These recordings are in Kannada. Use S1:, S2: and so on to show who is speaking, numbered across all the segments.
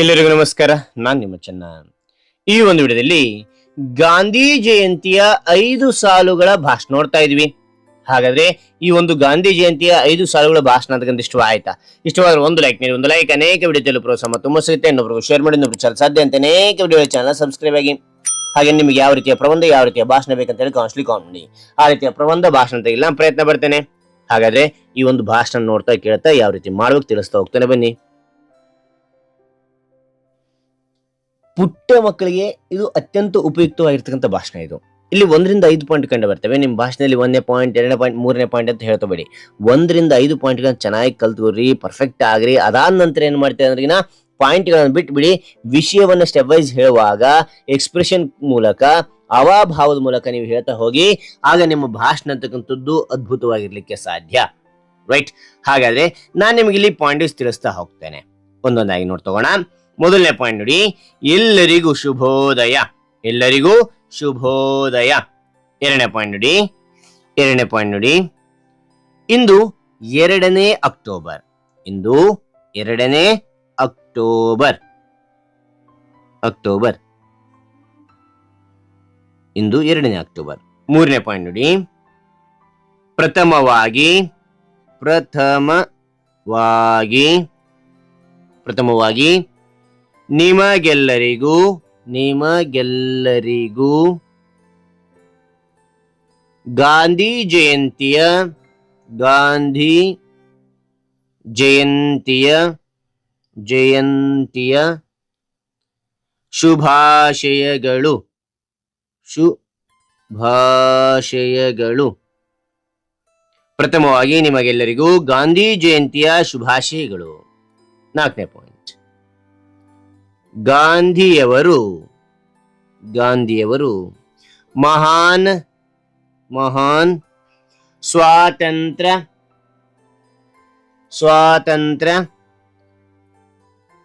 S1: ಎಲ್ಲರಿಗೂ ನಮಸ್ಕಾರ. ನಾನ್ ನಿಮ್ಮ ಚೆನ್ನ. ಈ ಒಂದು ವಿಡಿಯೋದಲ್ಲಿ ಗಾಂಧಿ ಜಯಂತಿಯ ಐದು ಸಾಲುಗಳ ಭಾಷಣ ನೋಡ್ತಾ ಇದ್ವಿ. ಹಾಗಾದ್ರೆ ಈ ಒಂದು ಗಾಂಧಿ ಜಯಂತಿಯ ಐದು ಸಾಲುಗಳ ಭಾಷಣ ಅಂತಕ್ಕಂಥ ಇಷ್ಟ ಆಯ್ತಾ? ಇಷ್ಟವಾದ್ರೆ ಒಂದು ಲೈಕ್ ನೀಡಿ ಒಂದು ಲೈಕ್ ಅನೇಕ ವಿಡಿಯೋ ತಲುಪ ಪ್ರೋತ್ಸಾಹ ತುಂಬ ಸಿಗುತ್ತೆ. ಇನ್ನೊಬ್ರು ಶೇರ್ ಮಾಡಿ ಇನ್ನೊಬ್ರು ಚಾನಲ್ ಸಾಧ್ಯ ಅಂತ ಅನೇಕ ವಿಡಿಯೋ ಚಾನಲ್ ಸಬ್ಸ್ಕ್ರೈಬ್ ಆಗಿ. ಹಾಗೆ ನಿಮಗೆ ಯಾವ ರೀತಿಯ ಪ್ರಬಂಧ, ಯಾವ ರೀತಿಯ ಭಾಷಣ ಬೇಕಂತ ಹೇಳಿ ಕಾನ್ಸ್ಟ್ಲಿ ಕಾಮೆಂಟ್ ಆ ರೀತಿಯ ಪ್ರಬಂಧ, ಭಾಷಣ ತೆಗಿಲ್ಲ ಪ್ರಯತ್ನ ಪಡ್ತೇನೆ. ಹಾಗಾದ್ರೆ ಈ ಒಂದು ಭಾಷಣ ನೋಡ್ತಾ ಕೇಳ್ತಾ ಯಾವ ರೀತಿ ಮಾಡ್ಬೇಕು ತಿಳಿಸ್ತಾ ಹೋಗ್ತಾನೆ ಬನ್ನಿ. ಪುಟ್ಟ ಮಕ್ಕಳಿಗೆ ಇದು ಅತ್ಯಂತ ಉಪಯುಕ್ತವಾಗಿರ್ತಕ್ಕಂಥ ಭಾಷಣ ಇದು. ಇಲ್ಲಿ ಒಂದರಿಂದ ಐದು ಪಾಯಿಂಟ್ ಕಂಡು ಬರ್ತವೆ. ನಿಮ್ಮ ಭಾಷಣದಲ್ಲಿ ಒಂದೇ ಪಾಯಿಂಟ್ ಎರಡನೇ ಪಾಯಿಂಟ್ ಮೂರನೇ ಪಾಯಿಂಟ್ ಅಂತ ಹೇಳ್ಕೋಬೇಡಿ. ಒಂದರಿಂದ ಐದು ಪಾಯಿಂಟ್ಗಳನ್ನ ಚೆನ್ನಾಗಿ ಕಲ್ತ್ಕೊರಿ ಪರ್ಫೆಕ್ಟ್ ಆಗ್ರಿ. ಅದಾದ ನಂತರ ಏನು ಮಾಡ್ತೀವಿ ಅಂದ್ರೆ ಪಾಯಿಂಟ್ಗಳನ್ನು ಬಿಟ್ಬಿಡಿ. ವಿಷಯವನ್ನು ಸ್ಟೆಪ್ ವೈಸ್ ಹೇಳುವಾಗ ಎಕ್ಸ್ಪ್ರೆಷನ್ ಮೂಲಕ, ಅವಾಭಾವದ ಮೂಲಕ ನೀವು ಹೇಳ್ತಾ ಹೋಗಿ, ಆಗ ನಿಮ್ಮ ಭಾಷಣ ಅಂತಕ್ಕಂಥದ್ದು ಅದ್ಭುತವಾಗಿರ್ಲಿಕ್ಕೆ ಸಾಧ್ಯ. ರೈಟ್ ಹಾಗಾದ್ರೆ ನಾನು ನಿಮಗೆ ಇಲ್ಲಿ ಪಾಯಿಂಟ್ಸ್ ತಿಳಿಸ್ತಾ ಹೋಗ್ತೇನೆ. ಒಂದೊಂದಾಗಿ ನೋಡ್ತಗೋಣ ಮೊದಲನೇ ಪಾಯಿಂಟ್ ನೋಡಿ. ಎಲ್ಲರಿಗೂ ಶುಭೋದಯ. ಎಲ್ಲರಿಗೂ ಶುಭೋದಯ. ಎರಡನೇ ಪಾಯಿಂಟ್ ನೋಡಿ. ಎರಡನೇ ಪಾಯಿಂಟ್ ನೋಡಿ. ಇಂದು ಎರಡನೇ ಅಕ್ಟೋಬರ್. ಇಂದು ಎರಡನೇ ಅಕ್ಟೋಬರ್. ಅಕ್ಟೋಬರ್. ಇಂದು ಎರಡನೇ ಅಕ್ಟೋಬರ್. ಮೂರನೇ ಪಾಯಿಂಟ್ ನೋಡಿ. ಪ್ರಥಮವಾಗಿ ಪ್ರಥಮವಾಗಿ ಪ್ರಥಮವಾಗಿ ನಿಮಗೆಲ್ಲರಿಗೂ ನಿಮಗೆಲ್ಲರಿಗೂ ಗಾಂಧಿ ಜಯಂತಿಯ ಗಾಂಧಿ ಜಯಂತಿಯ ಜಯಂತಿಯ ಶುಭಾಶಯಗಳು ಶುಭಾಶಯಗಳು. ಪ್ರಥಮವಾಗಿ ನಿಮಗೆಲ್ಲರಿಗೂ ಗಾಂಧಿ ಜಯಂತಿಯ ಶುಭಾಶಯಗಳು. ನಾಲ್ಕನೇ ಪಾಯಿಂಟ್ ಗಾಂಧಿಯವರು ಗಾಂಧಿಯವರು ಮಹಾನ್ ಮಹಾನ್ ಸ್ವಾತಂತ್ರ್ಯ ಸ್ವಾತಂತ್ರ್ಯ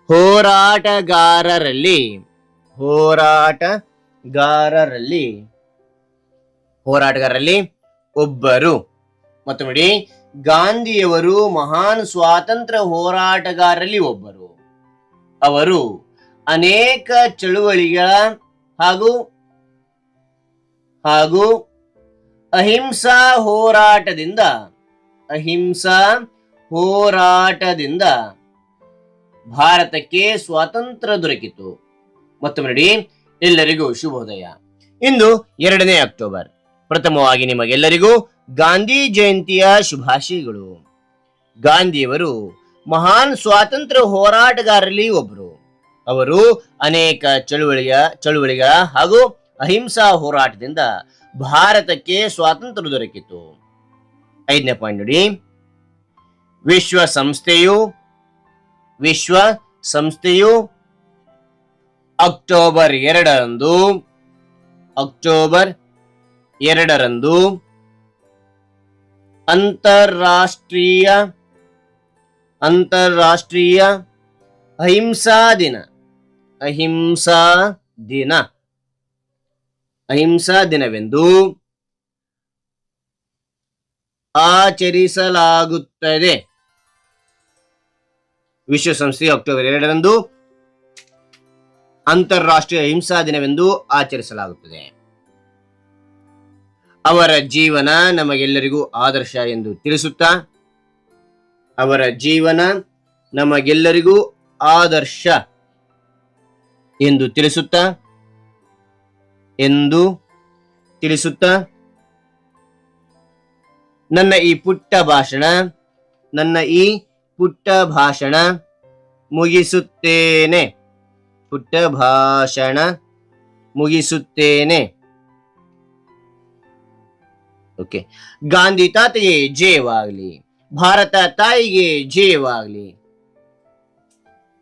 S1: ಹೋರಾಟಗಾರರಲ್ಲಿ ಹೋರಾಟಗಾರರಲ್ಲಿ ಹೋರಾಟಗಾರರಲ್ಲಿ ಒಬ್ಬರು. ಮತ್ತು ನೋಡಿ, ಗಾಂಧಿಯವರು ಮಹಾನ್ ಸ್ವಾತಂತ್ರ್ಯ ಹೋರಾಟಗಾರರಲ್ಲಿ ಒಬ್ಬರು. ಅವರು ಅನೇಕ ಚಳುವಳಿಗಳ ಹಾಗೂ ಹಾಗೂ ಅಹಿಂಸಾ ಹೋರಾಟದಿಂದ ಅಹಿಂಸಾ ಹೋರಾಟದಿಂದ ಭಾರತಕ್ಕೆ ಸ್ವಾತಂತ್ರ್ಯ ದೊರಕಿತು. ಮತ್ತೊಮ್ಮೆ ನೋಡಿ ಎಲ್ಲರಿಗೂ ಶುಭೋದಯ. ಇಂದು ಎರಡನೇ ಅಕ್ಟೋಬರ್. ಪ್ರಥಮವಾಗಿ ನಿಮಗೆಲ್ಲರಿಗೂ ಗಾಂಧಿ ಜಯಂತಿಯ ಶುಭಾಶಯಗಳು. ಗಾಂಧಿಯವರು ಮಹಾನ್ ಸ್ವಾತಂತ್ರ್ಯ ಹೋರಾಟಗಾರರಲ್ಲಿ ಒಬ್ಬರು ಅವರು ಅನೇಕ ಚಳುವಳಿಯ, ಚಳುವಳಿಗಳ ಹಾಗೂ ಅಹಿಂಸಾ ಹೋರಾಟದಿಂದ ಭಾರತಕ್ಕೆ ಸ್ವಾತಂತ್ರ್ಯ ದೊರಕಿತು. ಐದನೇ ಪಾಯಿಂಟ್ ನೋಡಿ. ವಿಶ್ವ ಸಂಸ್ಥೆಯು ವಿಶ್ವ ಸಂಸ್ಥೆಯು ಅಕ್ಟೋಬರ್ ಎರಡರಂದು ಅಕ್ಟೋಬರ್ ಎರಡರಂದು ಅಂತಾರಾಷ್ಟ್ರೀಯ ಅಂತಾರಾಷ್ಟ್ರೀಯ ಅಹಿಂಸಾ ದಿನ. ಅಹಿಂಸಾ ದಿನ. ಅಹಿಂಸಾ ದಿನವೆಂದು ಆಚರಿಸಲಾಗುತ್ತದೆ. ವಿಶ್ವಸಂಸ್ಥೆ ಅಕ್ಟೋಬರ್ ಎರಡರಂದು ಅಂತಾರಾಷ್ಟ್ರೀಯ ಅಹಿಂಸಾ ದಿನವೆಂದು ಆಚರಿಸಲಾಗುತ್ತದೆ. ಅವರ ಜೀವನ ನಮಗೆಲ್ಲರಿಗೂ ಆದರ್ಶ ಎಂದು ತಿಳಿಸುತ್ತಾ, ಅವರ ಜೀವನ ನಮಗೆಲ್ಲರಿಗೂ ಆದರ್ಶ ಎಂದು ತಿಳಿಸುತ್ತಾ? ಎಂದು ತಿಳಿಸುತ್ತಾ? ನನ್ನ ಈ ಪುಟ್ಟ ಭಾಷಣ, ನನ್ನ ಈ ಪುಟ್ಟ ಭಾಷಣ ಮುಗಿಸುತ್ತೇನೆ. ಪುಟ್ಟ ಭಾಷಣ ಮುಗಿಸುತ್ತೇನೆ. ಓಕೆ. ಗಾಂಧಿ ತಾತೆಗೆ ಜಯವಾಗಲಿ, ಭಾರತ ತಾಯಿಗೆ ಜಯವಾಗಲಿ.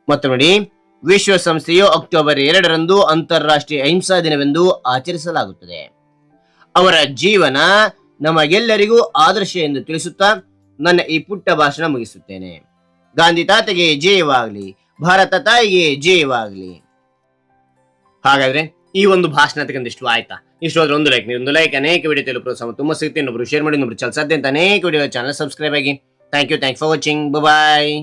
S1: ಮತ್ತು ನೋಡಿ. ವಿಶ್ವಸಂಸ್ಥೆಯು ಅಕ್ಟೋಬರ್ ಎರಡರಂದು ಅಂತಾರಾಷ್ಟ್ರೀಯ ಅಹಿಂಸಾ ದಿನವೆಂದು ಆಚರಿಸಲಾಗುತ್ತದೆ. ಅವರ ಜೀವನ ನಮಗೆಲ್ಲರಿಗೂ ಆದರ್ಶ ಎಂದು ತಿಳಿಸುತ್ತಾ ನನ್ನ ಈ ಪುಟ್ಟ ಭಾಷಣ ಮುಗಿಸುತ್ತೇನೆ. ಗಾಂಧಿ ತಾತೆಗೆ ಜಯವಾಗಲಿ, ಭಾರತ ತಾಯಿಗೆ ಜಯವಾಗಲಿ. ಹಾಗಾದ್ರೆ ಈ ಒಂದು ಭಾಷಣ ತಕ್ಕಂದಿಷ್ಟು ಆಯ್ತಾ? ಇಷ್ಟು ಹೋದ್ರೆ ಒಂದು ಲೈಕ್ ನೀವು ಒಂದು ಲೈಕ್ ಅನೇಕ ವಿಡಿಯೋ ತಲುಪ ಪ್ರೋತ್ಸಾಹ ತುಂಬ ಸಿಗುತ್ತೆ ಇನ್ನೊಬ್ರು ಶೇರ್ ಮಾಡಿ, ಇನ್ನೊಬ್ರು ಅಂತ ಅನೇಕ ವಿಡಿಯೋ ಚಾನಲ್ ಸಬ್ಸ್ಕ್ರೈಬ್ ಆಗಿ. Thank you thank for watching bye